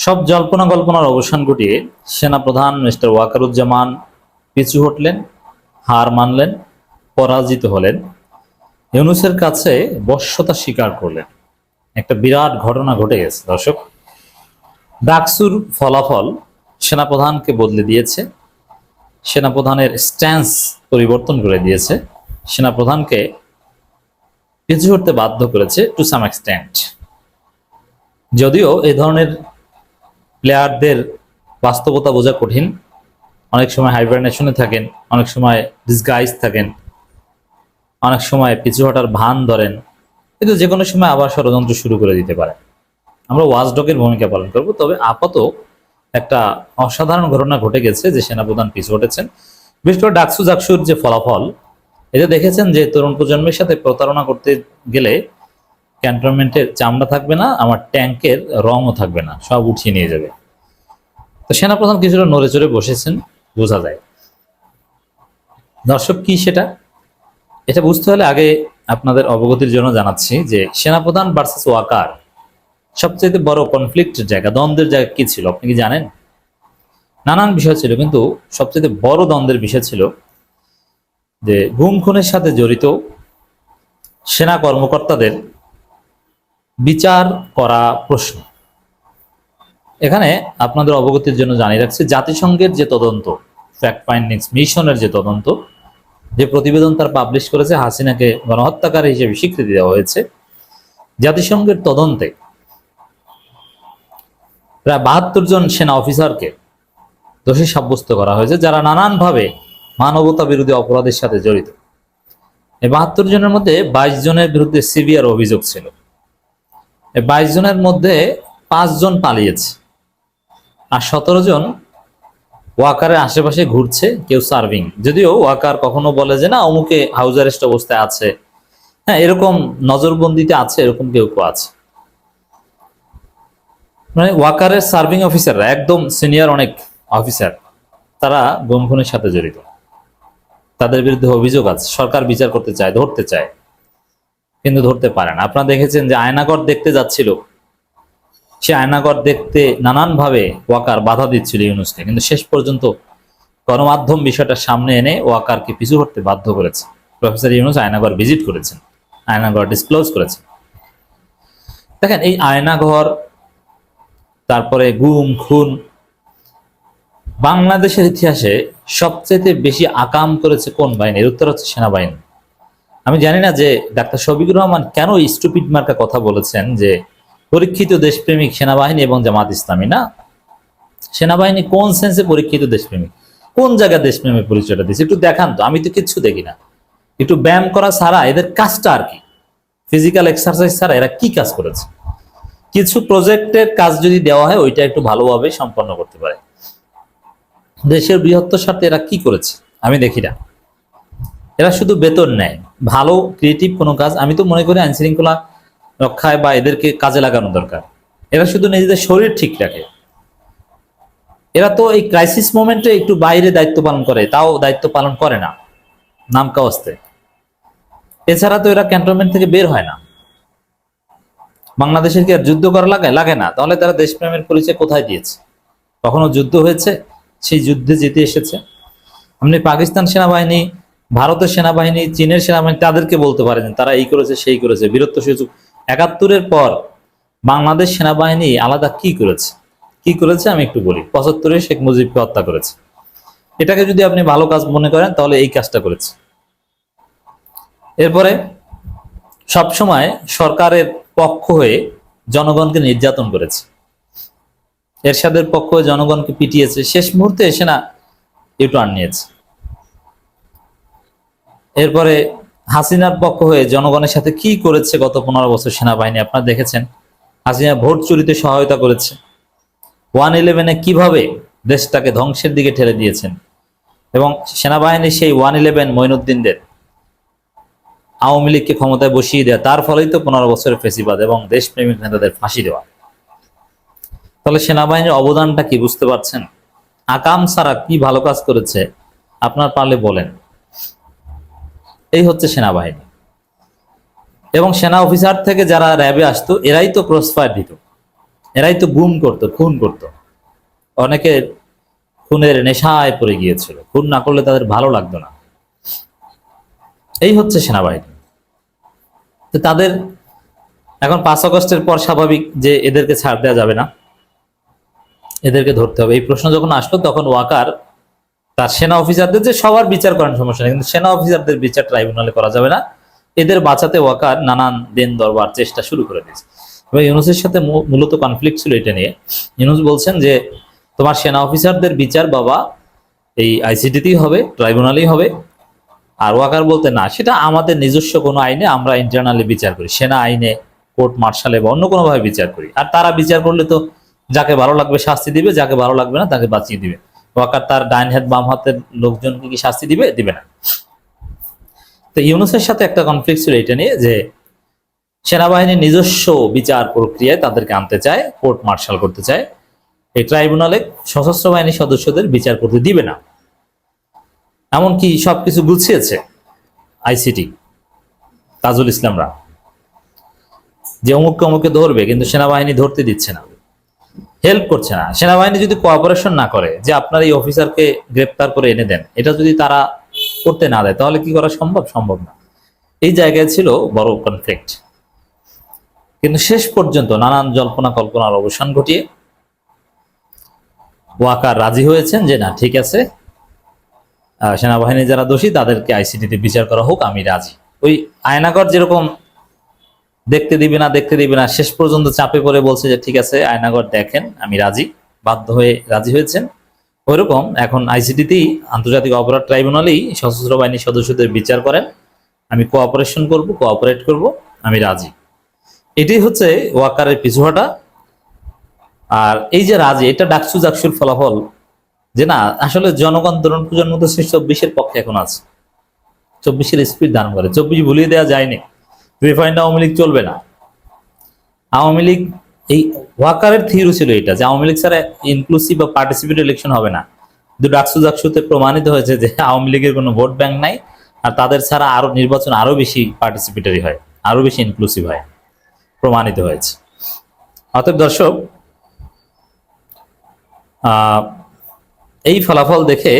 সব জল্পনা কল্পনার অবসান ঘটিয়ে সেনাপ্রধান মিস্টার ওয়াকারুজ্জামান পিছু হটলেন, হার মানলেন, পরাজিত হলেন। ইউনুসের কাছে বশ্যতা স্বীকার করলেন। একটা বিরাট ঘটনা ঘটে গেছে, দর্শক। ডাকসুর ফলাফল সেনাপ্রধানকে বদলে দিয়েছে, সেনাপ্রধানের স্ট্যান্স পরিবর্তন করে দিয়েছে, সেনাপ্রধানকে পিছু হটতে বাধ্য করেছে টু সাম এক্সটেন্ট যদিও এই ধরনের প্লেয়ারদের বাস্তবতা বোঝা কঠিন। অনেক সময় হাইবারনেশনে থাকেন, অনেক সময় ডিসগাইজ থাকেন, অনেক সময় পিছু হটার ভান ধরেন। কিন্তু যে কোনো সময় আবার ষড়যন্ত্র শুরু করে দিতে পারে। আমরা ওয়াচডগের ভূমিকা পালন করব, তবে আপাত একটা অসাধারণ ঘটনা ঘটে গেছে যে সেনাপ্রধান পিছু হটেছেন। বিশেষ করে ডাকসু জাকসুর যে ফলাফল এতে দেখেছেন যে তরুণ প্রজন্মের সাথে প্রতারণা করতে গেলে ক্যান্টনমেন্টের চামড়া থাকবে না, আমার ট্যাঙ্কের রঙও থাকবে না, সব উঠিয়ে নিয়ে যাবে। তো সেনাপ্রধান কিছুটা নড়ে চড়ে বসেছেন, বোঝা যায়। দর্শক, কি সেটা? এটা বুঝতে হলে আগে আপনাদের অবগতির জন্য জানাচ্ছি যে সেনাপ্রধান ভার্সেস ওয়াকার সবচেয়ে বড় কনফ্লিক্টের জায়গা, দ্বন্দ্বের জায়গা কি ছিল? আপনি কি জানেন? নানান বিষয় ছিল, কিন্তু সবচেয়ে বড় দ্বন্দ্বের বিষয় ছিল যে গুম খুনের সাথে জড়িত সেনা কর্মকর্তাদের বিচার করা প্রশ্ন। এখানে আপনাদের অবগতির জন্য জানিয়ে রাখছি, জাতিসংঘের যে তদন্ত ফ্যাক্ট ফাইন্ডিংস মিশনের যে তদন্ত, যে প্রতিবেদন তার পাবলিশ করেছে, হাসিনাকে গণহত্যাকারী হিসেবে স্বীকৃতি দেওয়া হয়েছে। জাতিসংঘের তদন্তে প্রায় বাহাত্তর জন সেনা অফিসারকে দোষী সাব্যস্ত করা হয়েছে, যারা নানানভাবে মানবতা বিরোধী অপরাধের সাথে জড়িত। এই বাহাত্তর জনের মধ্যে বাইশ জনের বিরুদ্ধে সিভিয়ার অভিযোগ ছিল। এই বাইশ জনের মধ্যে পাঁচজন পালিয়েছে। আর সতেরো জন ওয়াকারের আশেপাশে ঘুরছে, কেউ সার্ভিং। যদিও ওয়াকার কখনো বলে যে, না, অমুকে হাউস অ্যারেস্ট অবস্থায় আছে। হ্যাঁ এরকম নজরবন্দিতে আছে, এরকম কেউ কেউ আছে। মানে ওয়াকারের সার্ভিং অফিসাররা, একদম সিনিয়র অনেক অফিসার, তারা গুম খুনের সাথে জড়িত। তাদের বিরুদ্ধে অভিযোগ আছে, সরকার বিচার করতে চায়, ধরতে চায়, কিন্তু ধরতে পারে না। আপনারা দেখেছেন যে আয়নাগর দেখতে যাচ্ছিল সে আয়নাগর দেখতে নানানভাবে ওয়াকার বাধা দিচ্ছিল ইউনুসকে। কিন্তু শেষ পর্যন্ত গণমাধ্যম বিষয়টা সামনে এনে ওয়াকারকে পিছু হটতে বাধ্য করেছে। প্রফেসর ইউনুস আয়নাগর ভিজিট করেছেন, আয়নাগর ডিসক্লোজ করেছেন। দেখেন, এই আয়নাঘর তারপরে গুম, খুন বাংলাদেশের ইতিহাসে সবচেয়ে বেশি আকাম করেছে কোন বাহিনী? এর উত্তর হচ্ছে সেনাবাহিনী। আমি জানি না যে ডাক্তার শফিকুর রহমান কেন স্টুপিড মার্কা কথা বলেছেন যে পরীক্ষিত দেশপ্রেমিক সেনাবাহিনী এবং জামাত ইসলামী, না? সেনাবাহিনী কোন সেন্সে পরীক্ষিত দেশপ্রেমিক? কোন জায়গায় দেশপ্রেমের পরিচয়টা দিচ্ছে একটু দেখান তো, আমি তো কিচ্ছু দেখি না। একটু ব্যায়াম করা ছাড়া এদের কাজটা আর কি? ফিজিক্যাল এক্সারসাইজ ছাড়া এরা কি কাজ করেছে? কিছু প্রজেক্টের কাজ যদি দেওয়া হয়, ওইটা একটু ভালোভাবে সম্পন্ন করতে পারে। দেশের বৃহত্তর স্বার্থে এরা কি করেছে? আমি দেখি না। এরা শুধু বেতন নেয়। ভালো ক্রিয়েটিভ কোনো কাজ, আমি তো মনে করি আইন শৃঙ্খলা রক্ষায় বা এদেরকে কাজে লাগানো দরকার। এরা শুধু নিজেদের শরীর ঠিক রাখে। এরা তো এই ক্রাইসিস মোমেন্টে একটু বাইরে দায়িত্ব পালন করে, তাও দায়িত্ব পালন করে না। নাম কাওয়াস্তে। এছাড়া তো এরা ক্যান্টনমেন্ট থেকে বের হয় না। বাংলাদেশের কি আর যুদ্ধ করা লাগে? লাগে না। তাহলে তারা দেশপ্রেমের পরিচয় কোথায় দিয়েছে? কখনো যুদ্ধ হয়েছে? সেই যুদ্ধে জিতে এসেছে। আপনি পাকিস্তান সেনাবাহিনী, ভারতের সেনাবাহিনী, চীনের সেনাবাহিনী, তাদেরকে বলতে পারেন তারা এই করেছে, সেই করেছে। বীরত্ব সুযোগ একাত্তরের পর বাংলাদেশ সেনাবাহিনী আলাদা কি করেছে? কি করেছে আমি একটু বলি। পঁচাত্তরে শেখ মুজিবকে হত্যা করেছে। এটাকে যদি আপনি ভালো কাজ মনে করেন, তাহলে এই কাজটা করেছে। এরপরে সবসময় সরকারের পক্ষ হয়ে জনগণকে নির্যাতন করেছে। এরশাদের পক্ষ হয়ে জনগণকে পিটিয়েছে। শেষ মুহূর্তে এসে না ইউটার্ন নিয়েছে। এরপরে হাসিনার পক্ষ হয়ে জনগণের সাথে কি করেছে গত পনেরো বছর সেনাবাহিনী? আপনারা দেখেছেন, হাসিনা ভোট চুরিতে সহায়তা করেছে। ওয়ান ইলেভেনে কীভাবে দেশটাকে ধ্বংসের দিকে ঠেলে দিয়েছেন? এবং সেনাবাহিনী সেই ওয়ান ইলেভেন মইনুদ্দিনদের আওয়ামী লীগকে ক্ষমতায় বসিয়ে দেওয়া তার ফলেই তো পনেরো বছরের ফেসিবাদ এবং দেশপ্রেমিক নেতাদের ফাঁসি দেওয়া। তাহলে সেনাবাহিনীর অবদানটা কি, বুঝতে পারছেন? আকাম সারা কি ভালো কাজ করেছে, আপনার পারলে বলেন। এই হচ্ছে সেনাবাহিনী। এবং সেনা অফিসার থেকে যারা র্যাবে আসতো, এরাই তো ক্রস ফায়ার দিত। এরাই তো গুম করতো, খুন করতো। অনেকে খুনের নেশায় পড়ে গিয়েছিল। খুন না করলে তাদের ভালো লাগতো না। এই হচ্ছে সেনাবাহিনী। তো তাদের এখন পাঁচ আগস্টের পর স্বাভাবিক যে এদেরকে ছাড় দেওয়া যাবে না, এদেরকে ধরতে হবে। এই প্রশ্ন যখন আসলো, তখন ওয়াকার তার সেনা অফিসারদের যে সবার বিচার করেন সমস্যা নেই, কিন্তু সেনা অফিসারদের বিচার ট্রাইব্যুনালে করা যাবে না। এদের বাঁচাতে ওয়াকার নানান দেন দরবার চেষ্টা শুরু করে দিয়েছে। এবং ইউনুসের সাথে মূলত কনফ্লিক্ট ছিল এটা নিয়ে। ইউনুস বলছেন যে, তোমার সেনা অফিসারদের বিচার বাবা, এই আইসিটিতেই হবে, ট্রাইব্যুনালেই হবে। আর ওয়াকার বলতে, না, সেটা আমাদের নিজস্ব কোনো আইনে আমরা ইন্টারনালি বিচার করি। সেনা আইনে, কোর্ট, মার্শালে বা অন্য কোনোভাবে বিচার করি। আর তারা বিচার করলে তো যাকে ভালো লাগবে শাস্তি দিবে, যাকে ভালো লাগবে না তাকে বাঁচিয়ে দিবে। ওয়াকার তার ডাইন হাত, বাম হাতের লোকজনকে কি শাস্তি দিবে? দিবে না। তো ইউনুসের সাথে একটা কনফ্লিক্ট ছিল এটা নিয়ে যে সেনাবাহিনীর নিজস্ব বিচার প্রক্রিয়ায় তাদেরকে আনতে চায় কোর্ট মার্শাল করতে চায়। এই ট্রাইব্যুনালে সশস্ত্র বাহিনীর সদস্যদের বিচার করতে দিবে না। এমনকি সবকিছু গুছিয়েছে আইসিটি তাজুল ইসলামরা। যে অমুককে অমুককে ধরবে, কিন্তু সেনাবাহিনী ধরতে দিচ্ছে না। হেল্প করছে না। সেনাবাহিনী যদি কোঅপারেশন না করে, যে আপনার এই অফিসারকে গ্রেপ্তার করে এনে দেন, এটা যদি তারা করতে না দেয়, তাহলে কি করা সম্ভব? সম্ভব না। এই জায়গায় ছিল বড় কনফ্লিক্ট কিন্তু শেষ পর্যন্ত নানান জল্পনা কল্পনার অবসান ঘটিয়ে ওয়াকার রাজি হয়েছেন যে, না, ঠিক আছে। সেনাবাহিনী যারা দোষী, তাদেরকে আইসিটিতে বিচার করা হোক, আমি রাজি। ওই আয়নাগর যেরকম দেখতে দিবে না, দেখতে দিবে না। শেষ পর্যন্ত চাপে পড়ে বলছে যে, ঠিক আছে, আয়নাগর দেখেন, আমি রাজি। বাধ্য হয়ে রাজি হয়েছেন। ওইরকম এখন আইসিটিতেই আন্তর্জাতিক অপরাধ ট্রাইব্যুনালেই সশস্ত্র বাহিনীর সদস্যদের বিচার করেন। আমি কোঅপারেশন করব, কোঅপারেট করব, আমি রাজি। এটি হচ্ছে ওয়াকারের পিছুহাটা। আর এই যে রাজি, এটা ডাকসু জাকসুর ফলাফল। যে না, আসলে জনগণ তরুণ প্রজন্ম তো সেই চব্বিশের পক্ষে এখন আছে। চব্বিশের স্পিড দান করে। চব্বিশ ভুলিয়ে দেওয়া যায়নি। রিফাইন্ড আওয়ামী লীগ চলবে না। আওয়ামী লীগ এই ওয়াকারের থিওরি ছিল এটা, যে আওয়ামী লীগ ছাড়া ইনক্লুসিভ বা পার্টিসিপেট ইলেকশন হবে না। কিন্তু ডাকসু জাকসুতে প্রমাণিত হয়েছে যে আওয়ামী লীগের কোনো ভোট ব্যাংক নাই, আর তাদের ছাড়া আরও নির্বাচন আরও বেশি পার্টিসিপেটরি হয়, আরও বেশি ইনক্লুসিভ হয়, প্রমাণিত হয়েছে। অতএব দর্শক এই ফলাফল দেখে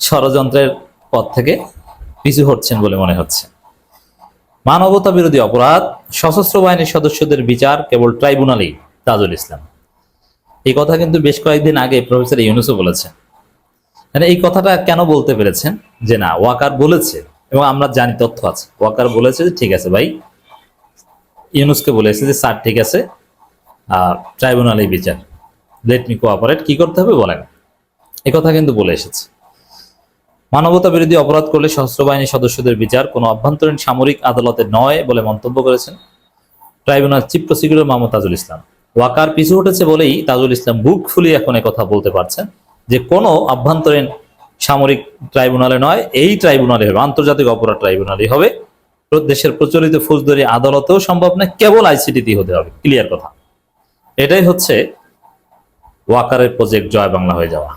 ষড়যন্ত্রের পথ থেকে পিছু হচ্ছেন বলে মনে হচ্ছে। মানবতা বিরোধী অপরাধ, সশস্ত্র বাহিনীর সদস্যদের বিচার, কেবল ট্রাইব্যুনালেই তাজুল ইসলাম। এই কথা কিন্তু বেশ কয়েকদিন আগে প্রফেসর ইউনুসও বলেছেন। মানে এই কথাটা কেন বলতে পেরেছেন? যে না, ওয়াকার বলেছে এবং আমরা জানি, তথ্য আছে। ওয়াকার বলেছে যে, ঠিক আছে ভাই। ইউনুসকে বলেছে যে, স্যার, ঠিক আছে। আর ট্রাইব্যুনালেই বিচার। লেট মি কোঅপারেট কি করতে হবে বলেন? এই কথা কিন্তু বলে এসেছে। মানবতা বিরোধী অপরাধ করলে সশস্ত্র বাহিনীর সদস্যদের বিচার কোনো অভ্যন্তরীণ সামরিক আদালতে নয় বলে মন্তব্য করেছেন tribunal chief prosecutor Mohammad Tajul Islam. Waker পিছু উঠেছে বলেই তাজুল ইসলাম বুক ফুলিয়ে এখন কথা বলতে পারছেন যে কোনো অভ্যন্তরীণ সামরিক ট্রাইব্যুনালে নয়, এই ট্রাইব্যুনালে হবে, আন্তর্জাতিক অপরাধ ট্রাইব্যুনালই হবে। দেশের প্রচলিত ফৌজদারি আদালতেও সম্ভব নয়, কেবল আইসিটিতে হতে হবে, ক্লিয়ার কথা। এটাই হচ্ছে ওয়াকারের প্রজেক্ট জয় বাংলা হয়ে যাওয়া।